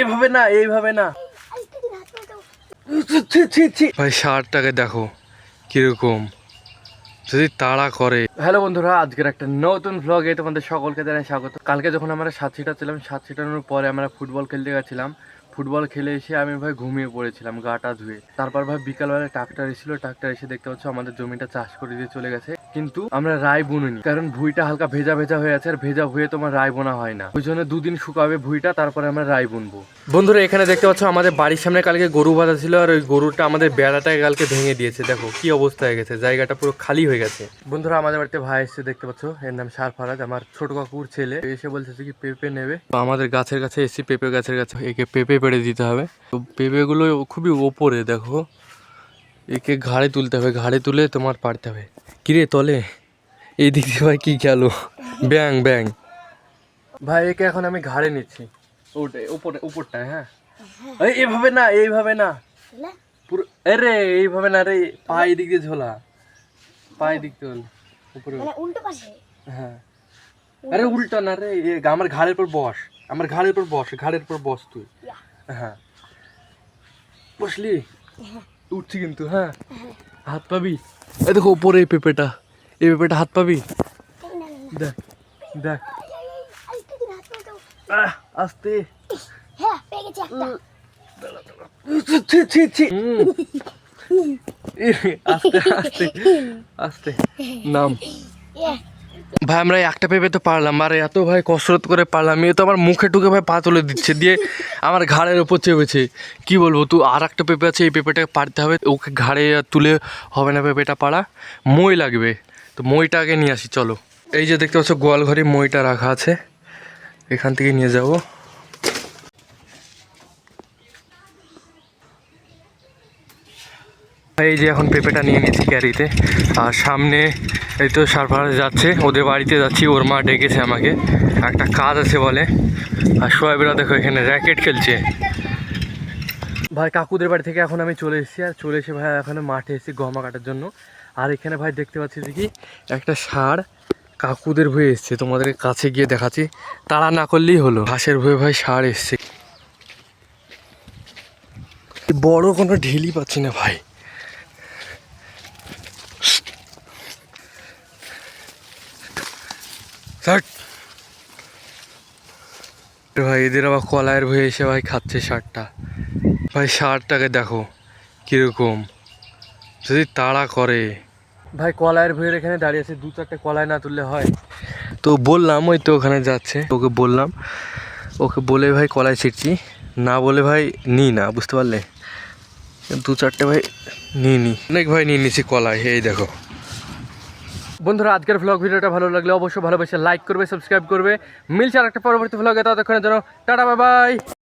এভাবে না এইভাবে না। ভাই শার্টটাকে দেখো কীরকম। যদি তাড়া করে। হ্যালো বন্ধুরা আজকের একটা নতুন ভ্লগে তোমাদের সকলকে জানাই স্বাগত। কালকে যখন আমরা সাত ছিলাম সাত ছিটানোর পরে আমরা ফুটবল খেলতে গেছিলাম। ফুটবল খেলে এসে আমি ভাই ঘুমিয়ে পড়েছিলাম গাটা ধুয়ে। তারপর ভাই বিকালবেলা ট্রাক্টর এসেছিল ট্রাক্টর এসে দেখতে পাচ্ছ আমাদের জমিটা চাষ করে দিয়ে চলে গেছে। কিন্তু আমরা রায় বুনিনি, কারণ ভুইটা হালকা ভেজা ভেজা হয়ে আছে আর ভেজা ভুয়ে তোমার রায় বোনা হয় না। ওই জন্য দুদিন শুকাবে ভুইটা, তারপরে আমরা রায় বুনবো। বন্ধুরা, এখানে দেখতে পাচ্ছ আমাদের বাড়ির সামনে কালকে গরু বাঁধা ছিল আর ওই গরুটা আমাদের বেড়াটাকে কালকে ভেঙে দিয়েছে। দেখো, কি অবস্থা হয়ে গেছে, জায়গাটা পুরো খালি হয়ে গেছে। বন্ধুরা, আমাদের বাড়িতে ভাই এসে দেখতে পাচ্ছ, এর নাম সারফারাজ, আমার ছোট কাকুর ছেলে। এসে বলছে কি, পেঁপে নেবে। আমাদের গাছের কাছে এসে পেঁপে গাছের কাছে, একে পেঁপে পেড়ে দিতে হবে। তো পেঁপেগুলো খুবই ওপরে, দেখো। একে ঘাড়ে তুলতে হবে ঘাড়ে তুলে তোমার পারতে হবে। কিরে তলে এই দিক দিয়ে ভাই কি গেল ব্যাং ব্যাং। ভাই একে এখন আমি ঘাড়ে নিচ্ছি। ওটাই উপরে উপরটায় হ্যাঁ? এই এভাবে না এইভাবে না। পুরো আরে এইভাবে না রে পা দিক দিয়ে ঝোলা। পা দিক তোল উপরে মানে উল্টো পাশে? হ্যাঁ। আরে উল্টো না রে এ আমার ঘাড়ের উপর বস। আমার ঘাড়ের উপর বস ঘাড়ের উপর বস তুই। হ্যাঁ। বসলি? উঠছি কিন্তু হ্যাঁ? হাত পাবি? এই দেখো, উপরে এই পেঁপেটা। এই পেঁপেটা হাত পাবি? দেখ দেখ। আস্তে। আস্তে আস্তে আস্তে। নাম। ভাই, আমরা একটা পেঁপে তো পারলাম, আর এত ভাই কসরত করে পারলাম, এ তো আমার মুখে টুকে ভাই পা তুলে দিচ্ছে, দিয়ে আমার ঘাড়ের ওপর চেপেছে। কি বলব তুই আর একটা পেঁপে আছে, এই পেঁপেটাকে পারতে হবে, ওকে ঘাড়ে তুলে হবে না পেঁপেটা পাড়া, মই লাগবে। তো মইটা আগে নিয়ে আসি, চলো। এই যে দেখতে পাচ্ছ গোয়াল ঘরে মইটা রাখা আছে, এখান থেকে নিয়ে যাব। এই যে এখন পেঁপেটা নিয়ে নিয়েছি ক্যারিতে। আর সামনে এই তো সারফারাজ যাচ্ছে, ওদের বাড়িতে যাচ্ছি, ওর মা ডেকেছে আমাকে। একটা কাজ আছে বলে। আর সোয়াবিরা দেখো এখানে র্যাকেট খেলছে। ভাই, কাকুদের বাড়ি থেকে এখন আমি চলে এসেছি, আর চলে এসে ভাই এখানে মাঠে এসেছি গমা কাটার জন্য। আর এখানে ভাই দেখতে পাচ্ছি কি একটা ষাঁড় কাকুদের ভয়ে এসছে। তোমাদের কাছে গিয়ে দেখাচ্ছি। তাড়া না করলেই হলো। ঘাসের ভয়ে ভাই ষাঁড় এসছে। বড় কোনো ঢিলি পাচ্ছি না ভাই। ষাট ভাই এদের আবার কলায়ের ভয়ে এসে ভাই খাচ্ছে শার্টটা ভাই শার্টটাকে দেখো কীরকম। যদি তাড়া করে। ভাই কলায়ের ভয়ের এখানে দাঁড়িয়ে আছে দু চারটে কলায় না তুললে হয়। তো বললাম ওই তো ওখানে যাচ্ছে। ওকে বললাম ওকে বলে ভাই কলায় ছিটছি। না বলে ভাই নিই না বুঝতে পারলে? দু চারটে ভাই নিই নি। অনেক ভাই নিয়ে নিছি কলায় এই দেখো। বন্ধুরা, আজকের ভ্লগ ভিডিওটা ভালো লাগলে অবশ্যই ভালোবেসে লাইক করবে সাবস্ক্রাইব করবে। মিলছে আর একটা পরবর্তী ভ্লগে ততক্ষণের জন্য টাটা বাই বাই